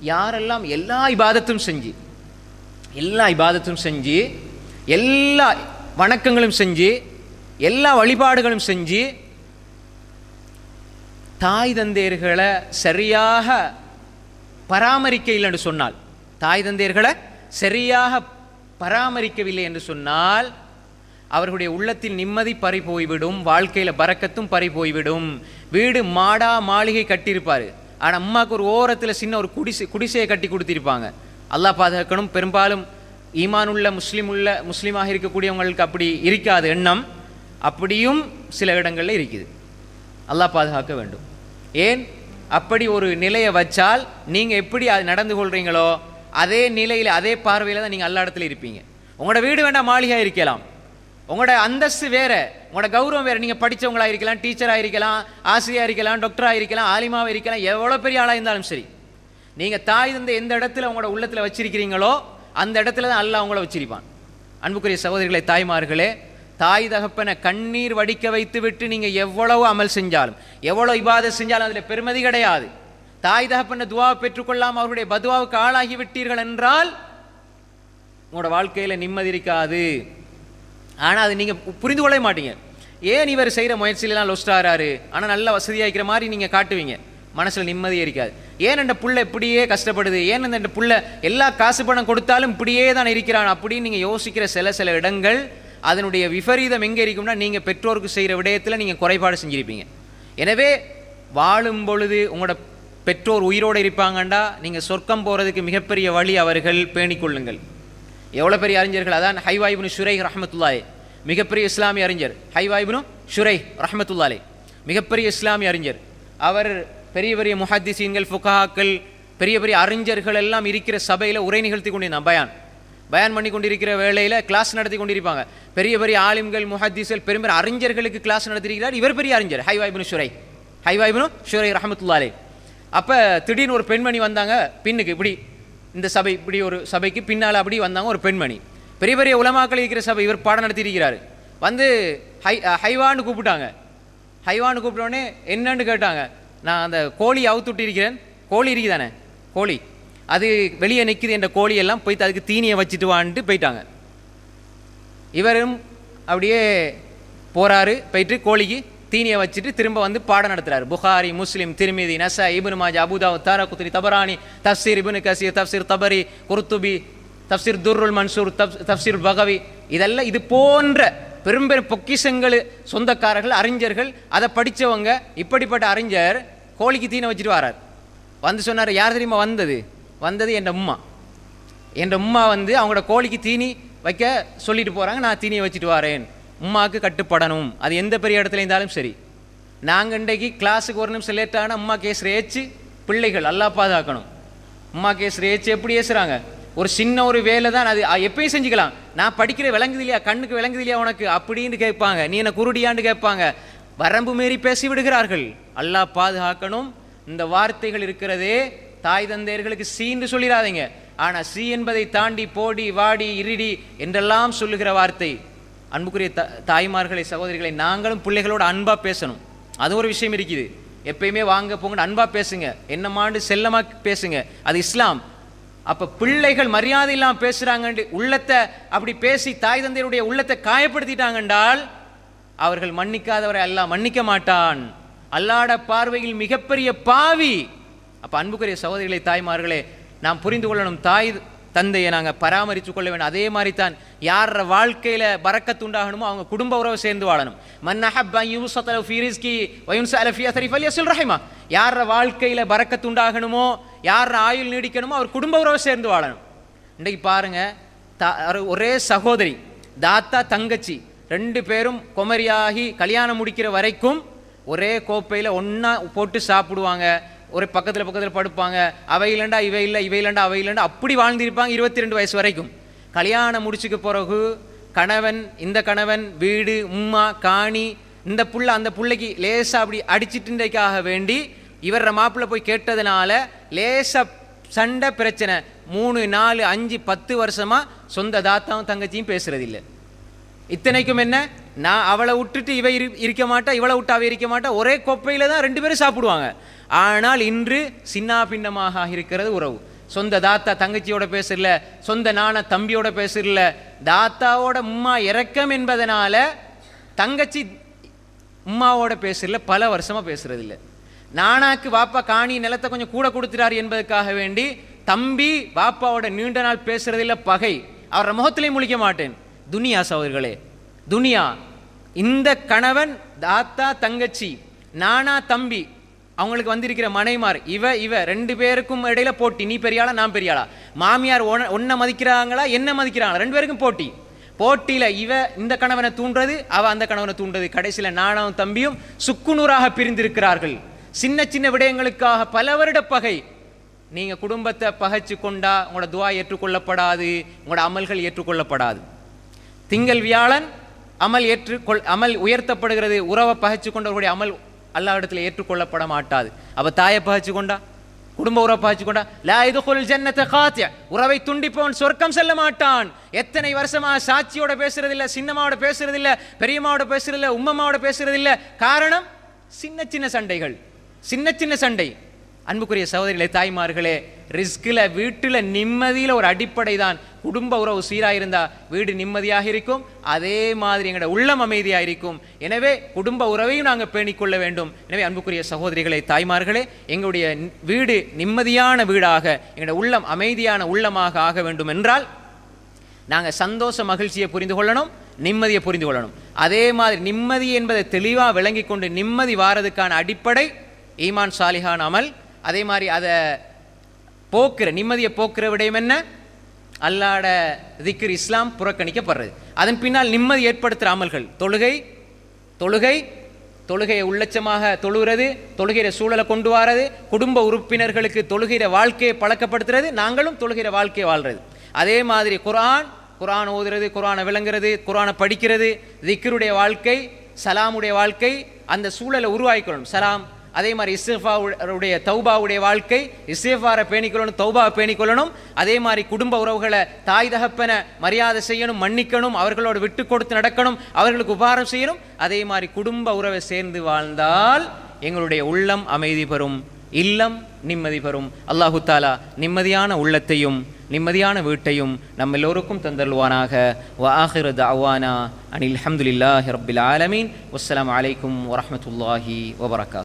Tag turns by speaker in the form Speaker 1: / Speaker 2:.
Speaker 1: யாரெல்லாம் எல்லா இபாதத்தும் செஞ்சு எல்லா இபாதத்தும் செஞ்சு எல்லா வணக்கங்களும் செஞ்சு எல்லா வழிபாடுகளும் செஞ்சு தாய் தந்தையர்களை சரியாக பராமரிக்க இல்லை என்று சொன்னால் தாய் தந்தையர்களை சரியாக பராமரிக்கவில்லை என்று சொன்னால் அவர்களுடைய உள்ளத்தில் நிம்மதி பறி போய்விடும் வாழ்க்கையில் பறக்கத்தும் பறி போய்விடும் வீடு மாடா மாளிகை கட்டியிருப்பார். ஆனால் அம்மாவுக்கு ஒரு ஓரத்தில் சின்ன ஒரு குடிசை குடிசையை கட்டி கொடுத்துருப்பாங்க. அல்லாஹ் பாதுகாக்கணும். பெரும்பாலும் ஈமான் உள்ள முஸ்லீம் உள்ள முஸ்லீமாக இருக்கக்கூடியவங்களுக்கு அப்படி இருக்காது எண்ணம். அப்படியும் சில இடங்களில் இருக்குது. அல்லாஹ் பாதுகாக்க வேண்டும். ஏன்? அப்படி ஒரு நிலையை வச்சால் நீங்கள் எப்படி அது நடந்து கொள்கிறீங்களோ அதே நிலையில் அதே பார்வையில் தான் நீங்கள் எல்லா இடத்துல இருப்பீங்க. உங்களோட வீடு வேண்டாம் மாளிகையாக இருக்கலாம். உங்களோட அந்தஸ்து வேறு. உங்களோட கௌரவம் வேறு. நீங்கள் படித்தவங்களாக இருக்கலாம் டீச்சராக இருக்கலாம் ஆசிரியராக இருக்கலாம் டாக்டராக இருக்கலாம் ஆலிமாவாக இருக்கலாம் எவ்வளோ பெரிய ஆளாக இருந்தாலும் சரி. நீங்கள் தாய் தந்தை எந்த இடத்துல உங்களோட உள்ளத்தில் வச்சிருக்கிறீங்களோ அந்த இடத்துல தான் அல்லாஹ் உங்களை வச்சிருப்பான். அன்புக்குரிய சகோதரிகளை தாய்மார்களே தாய் தகப்பனை கண்ணீர் வடிக்க வைத்து விட்டு நீங்கள் எவ்வளவு அமல் செஞ்சாலும் எவ்வளோ இபாதை செஞ்சாலும் அதில் பெருமதி கிடையாது. தாய் தகப்பனை துவாவை பெற்றுக்கொள்ளாமல் அவருடைய பதுவாவுக்கு ஆளாகி விட்டீர்கள் என்றால் உங்களோட வாழ்க்கையில் நிம்மதி இருக்காது. ஆனால் அது நீங்கள் புரிந்து கொள்ளவே மாட்டீங்க. ஏன் இவர் செய்கிற முயற்சியிலாம் லொஸ்ட் ஆகிறாரு? ஆனால் நல்ல வசதியாக இருக்கிற மாதிரி நீங்கள் காட்டுவீங்க. மனசில் நிம்மதியே இருக்காது. ஏன் அந்த புள்ள இப்படியே கஷ்டப்படுது? ஏன் இந்த புள்ள எல்லா காசு பணம் கொடுத்தாலும் இப்படியே தான் இருக்கிறான்? அப்படின்னு நீங்கள் யோசிக்கிற சில சில இடங்கள் அதனுடைய விபரீதம் எங்கே இருக்கும்னா நீங்கள் பெற்றோருக்கு செய்கிற விடயத்தில் நீங்கள் குறைபாடு செஞ்சுருப்பீங்க. எனவே வாழும் பொழுது உங்களோட பெற்றோர் உயிரோடு இருப்பாங்கண்டா. நீங்கள் சொர்க்கம் போகிறதுக்கு மிகப்பெரிய வழி அவர்கள். பேணிக்கொள்ளுங்கள். எவ்வளோ பெரிய அறிஞர்கள்? அதான் ஹைவாயிபுனு ஷுரை ரஹமத்துல்லாலே மிகப்பெரிய இஸ்லாமிய அறிஞர். ஹைவாயிபுனு ஷுரை ரஹமத்துல்லாலே மிகப்பெரிய இஸ்லாமிய அறிஞர். அவர் பெரிய பெரிய முஹத்திசீன்கள் ஃபுகாக்கள் பெரிய பெரிய அறிஞர்கள் எல்லாம் இருக்கிற சபையில் உரை நிகழ்த்தி கொண்டிருந்தான். பயான். பயான் பண்ணி கொண்டிருக்கிற வேளையில் கிளாஸ் நடத்தி கொண்டிருப்பாங்க. பெரிய பெரிய ஆலிம்கள் முஹத்திஸ்கள் பெரும் பெரிய அறிஞர்களுக்கு கிளாஸ் நடத்திருக்கிறார் இவர் பெரிய அறிஞர் ஹை ஹைவாயிபுனு ஷுரை ஹைவாயிபுனு ஷுரை ரஹமத்துல்லாலே அப்போ திடீர்னு ஒரு பெண்மணி வந்தாங்க பின்னுக்கு இப்படி இந்த சபை இப்படி ஒரு சபைக்கு பின்னால் அப்படி வந்தாங்க ஒரு பெண்மணி. பெரிய பெரிய உலமாக்கள் இருக்கிற சபை இவர் பாடம் நடத்தியிருக்கிறார். வந்து ஹை ஹைவான்னு கூப்பிட்டாங்க. ஹைவான்னு கூப்பிட்டோடனே என்னன்னு கேட்டாங்க. நான் அந்த கோழி அவுத்துட்டு இருக்கிறேன் கோழி இருக்குதானே? கோழி. அது வெளியே நிற்குது என்ற கோழியெல்லாம் போய் அதுக்கு தீனியை வச்சுட்டு வான்ட்டு போயிட்டாங்க. இவரும் அப்படியே போகிறாரு போயிட்டு கோழிக்கு தீனியை வச்சுட்டு திரும்ப வந்து பாடம் நடத்துறாரு. Bukhari Muslim Tirmidhi Nasai Ibn Majah அபுதாவு தாரகுத்ரி Tabarani தப்சீர் இபுன் கசீர் தப்சீர் தபரி குர்துபி தப்சீர் துர்ருல் மன்சூர் தப் தப்சீர் பகவி. இதெல்லாம் இது போன்ற பெரும் பெரும் பொக்கிஷங்கள் சொந்தக்காரர்கள் அறிஞர்கள் அதை படித்தவங்க இப்படிப்பட்ட அறிஞர் கோழிக்கு தீனை வச்சுட்டு வரார். வந்து சொன்னார் யார் தெரியுமா வந்தது? வந்தது என் உம்மா என் உம்மா வந்து அவங்களோட கோழிக்கு தீனி வைக்க சொல்லிட்டு போகிறாங்க நான் தீனியை வச்சுட்டு வரேன். உமாவுக்கு கட்டுப்படணும். அது எந்த பெரிய இடத்துல இருந்தாலும் சரி. நாங்கள் இன்றைக்கு கிளாஸுக்கு ஒரு நிமிஷம் லேட் ஆனால் அம்மா கேஸ் ரேச்சு பிள்ளைகள் அல்லா பாதுகாக்கணும். அம்மா கேஸ் ரேச்சு எப்படி ஏசுகிறாங்க ஒரு சின்ன ஒரு வேலை தான் அது. எப்பயும் செஞ்சுக்கலாம். நான் படிக்கிற விளங்குது இல்லையா? கண்ணுக்கு விளங்குது இல்லையா உனக்கு? அப்படின்னு கேட்பாங்க. நீ என்ன குருடியான்னு கேட்பாங்க. வரம்பு மீறி பேசி விடுகிறார்கள். அல்லாஹ் பாதுகாக்கணும். இந்த வார்த்தைகள் இருக்கிறதே தாய் தந்தையர்களுக்கு சீன்னு சொல்லிடாதீங்க. ஆனால் சி என்பதை தாண்டி போடி வாடி இருடி என்றெல்லாம் சொல்லுகிற வார்த்தை. அன்புக்குரிய த தாய்மார்களை சகோதரிகளை நாங்களும் பிள்ளைகளோட அன்பாக பேசணும். அது ஒரு விஷயம் இருக்குது. எப்பயுமே வாங்க போங்க அன்பாக பேசுங்க. என்னமாண்டு செல்லமாக பேசுங்க. அது இஸ்லாம். அப்போ பிள்ளைகள் மரியாதை இல்லாமல் பேசுறாங்க உள்ளத்தை அப்படி பேசி தாய் தந்தையருடைய உள்ளத்தை காயப்படுத்திட்டாங்க என்றால் அவர்கள் மன்னிக்காதவரை அல்லாஹ் மன்னிக்க மாட்டான். அல்லாட பார்வையில் மிகப்பெரிய பாவி. அப்போ அன்புக்குரிய சகோதரிகளை தாய்மார்களே நாம் புரிந்து கொள்ளணும் தாய் தந்தையை நாங்கள் பராமரித்து கொள்ள வேண்டும். அதே மாதிரி தான் யார வாழ்க்கையில் பறக்கத்து உண்டாகணுமோ அவங்க குடும்ப உறவை சேர்ந்து வாழணும். மன் அஹப்ப அன் ரஹிமா. யார வாழ்க்கையில பறக்கத்து உண்டாகணுமோ யார ஆயுள் நீடிக்கணுமோ அவர் குடும்ப உறவை சேர்ந்து வாழணும். இன்றைக்கு பாருங்க ஒரே சகோதரி தாத்தா தங்கச்சி ரெண்டு பேரும் குமரியாகி கல்யாணம் முடிக்கிற வரைக்கும் ஒரே கோப்பையில் ஒன்றா போட்டு சாப்பிடுவாங்க. ஒரு பக்கத்தில் பக்கத்தில் படுப்பாங்க. அவை இல்லைண்டா இவை இல்லை இவை இல்லைண்டா அவை இல்லைண்டா அப்படி வாழ்ந்திருப்பாங்க இருபத்தி ரெண்டு வயசு வரைக்கும். கல்யாணம் முடிச்சுக்க பிறகு கணவன் இந்த கணவன் வீடு உம்மா காணி இந்த புள்ள அந்த பிள்ளைக்கு லேசா அப்படி அடிச்சிட்டுன்றதுக்காக வேண்டி இவர மாப்பிள்ளை போய் கேட்டதுனால லேசா சண்டை பிரச்சனை. மூணு நாலு அஞ்சு பத்து வருஷமா சொந்த தாத்தாவும் தங்கச்சியும் பேசுறதில்லை. இத்தனைக்கும் என்ன? நான் அவளை விட்டுட்டு இவ இரு இருக்க மாட்டா இவளை விட்டு அவ இருக்க மாட்டா ஒரே கொப்பையில் தான் ரெண்டு பேரும் சாப்பிடுவாங்க. ஆனால் இன்று சின்னா பின்னமாக இருக்கிறது உறவு. சொந்த தாத்தா தங்கச்சியோட பேசல சொந்த நான தம்பியோட பேசல தாத்தாவோட உம்மா இறக்கம் என்பதனால தங்கச்சி உம்மாவோட பேசல பல வருஷமாக பேசுறது இல்லை நானாக்கு வாப்பா காணி நிலத்தை கொஞ்சம் கூட கொடுத்துறாரு என்பதற்காக வேண்டி தம்பி வாப்பாவோட நீண்ட நாள் பேசுறதில்ல பகை. அவரை முகத்திலையும் முழிக்க மாட்டேன். துனியா சகோதரர்களே துனியா இந்த கணவன் தாத்தா தங்கச்சி நானா தம்பி அவங்களுக்கு வந்திருக்கிற மனைமார் இவ இவ ரெண்டு பேருக்கும் இடையில போட்டி. நீ பெரியாளா நான் பெரியாளா? மாமியார் ஒன்ன- மதிக்கிறாங்களா என்ன மதிக்கிறாங்களா? ரெண்டு பேருக்கும் போட்டி. போட்டியில இவ இந்த கணவனை தூண்டுறது அவ அந்த கணவனை தூண்டுறது. கடைசியில நானும் தம்பியும் சுக்குநூறாக பிரிந்திருக்கிறார்கள். சின்ன சின்ன விடயங்களுக்காக பல வருட பகை. நீங்க குடும்பத்தை பகைச்சு கொண்டா உங்களோட துவா ஏற்றுக்கொள்ளப்படாது உங்களோட அமல்கள் ஏற்றுக்கொள்ளப்படாது. திங்கள் வியாழன் அமல் ஏற்றுக்கொள் அமல் உயர்த்தப்படுகிறது உறவை பகைச்சு கொண்டவர்களுடைய அமல் அல்லாவிடத்தில் ஏற்றுக்கொள்ளப்பட மாட்டாது. அவள் தாயை பகைச்சு கொண்டா குடும்ப உறவை பகைச்சு கொண்டா லா இதுகுல் ஜன்னத காத்திய உறவை துண்டிப்பவன் சொர்க்கம் செல்ல மாட்டான். எத்தனை வருஷமா சாட்சியோட பேசுறதில்ல சின்னம்மாவோட பேசுறதில்ல பெரியம்மாவோட பேசுறதில்ல உம்மம்மாவோட பேசுறதில்ல. காரணம்? சின்ன சின்ன சண்டைகள். சின்ன சின்ன சண்டை. அன்புக்குரிய சகோதரிகளே தாய்மார்களே ரிஸ்கில் வீட்டில் நிம்மதியில் ஒரு அடிப்படை தான் குடும்ப உறவு சீராக இருந்தால் வீடு நிம்மதியாக இருக்கும் அதே மாதிரி எங்களோட உள்ளம் அமைதியாக இருக்கும் எனவே குடும்ப உறவையும் நாங்கள் பேணிக்கொள்ள வேண்டும். எனவே அன்புக்குரிய சகோதரிகளே தாய்மார்களே எங்களுடைய வீடு நிம்மதியான வீடாக எங்களுடைய உள்ளம் அமைதியான உள்ளமாக ஆக வேண்டும் என்றால் நாங்கள் சந்தோஷ மகிழ்ச்சியை புரிந்து கொள்ளணும் நிம்மதியை புரிந்து கொள்ளணும். அதே மாதிரி நிம்மதி என்பதை தெளிவாக விளங்கி கொண்டு நிம்மதி வாரதுக்கான அடிப்படை ஈமான் சாலிஹான் அமல். அதே மாதிரி அதை போக்குற நிம்மதியை போக்குற விடயம் என்ன? அல்லாட திக்ர் இஸ்லாம் புறக்கணிக்கப்படுறது. அதன் பின்னால் நிம்மதி ஏற்படுத்துகிற அமல்கள். தொழுகை தொழுகை தொழுகையை உள்ளச்சமாக தொழுகிறது தொழுகிற சூழலை கொண்டு வாரது குடும்ப உறுப்பினர்களுக்கு தொழுகிற வாழ்க்கையை பழக்கப்படுத்துறது நாங்களும் தொழுகிற வாழ்க்கையை வாழ்றது. அதே மாதிரி குரான் குரான் ஓதுறது குரானை விளங்குறது குரானை படிக்கிறது திக்ருடைய வாழ்க்கை சலாமுடைய வாழ்க்கை அந்த சூழலை உருவாக்கிக்கொள்ளணும். சலாம் அதே மாதிரி இஸ்திஃபாவுடைய தௌபாவுடைய வாழ்க்கை இஸ்திஃபாரை பேணிக்கொள்ளணும் தௌபாவை பேணிக்கொள்ளணும். அதே மாதிரி குடும்ப உறவுகளை தாய் தகப்பனை மரியாதை செய்யணும் மன்னிக்கணும் அவர்களோடு விட்டு கொடுத்து நடக்கணும் அவர்களுக்கு உபகாரம் செய்யணும். அதே மாதிரி குடும்ப உறவை சேர்ந்து வாழ்ந்தால் எங்களுடைய உள்ளம் அமைதி பெறும் இல்லம் நிம்மதி பெறும். அல்லாஹு தாலா நிம்மதியான உள்ளத்தையும் நிம்மதியான வீட்டையும் நம்ம எல்லோருக்கும் தந்தல்வானாக வ அவானா அனில் அல்ஹம்துலில்லாஹி ரப்பில் ஆலமீன். வஸ்லாம் அலைக்கும் வரமத்துல்லாஹி வபரகாத்துஹு